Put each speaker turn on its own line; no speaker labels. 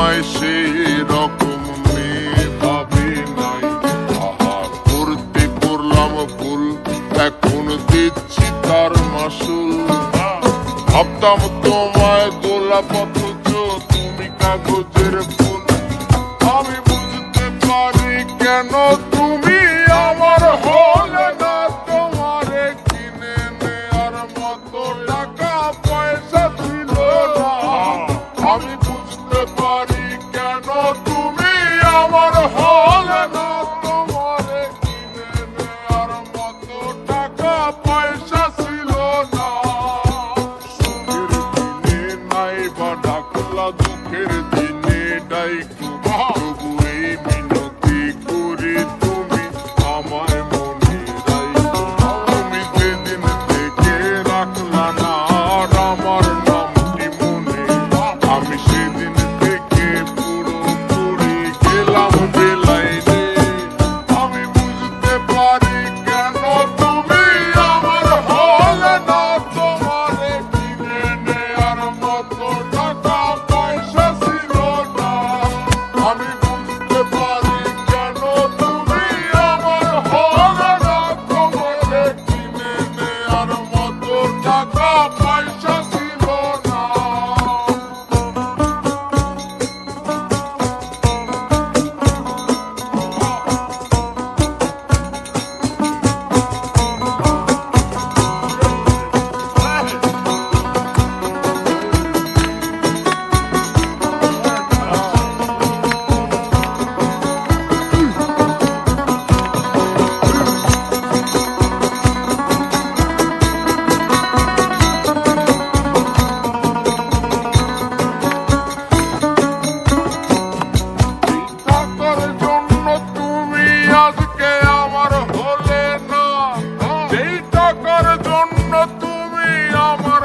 তোমায় সেই রকম মেয়ে ভাবি নাই। আহা করতে করলাম ভুল এখন দিচ্ছি তার মাসুল। ভাবতাম তোমায় গোলাপ অথচ তুমি কাগজের ফুল। আমি বুঝতে পারি কেন কেন তুমি আমার হলে না? তোমার কিনে নেওয়ার মতো টাকা পয়সা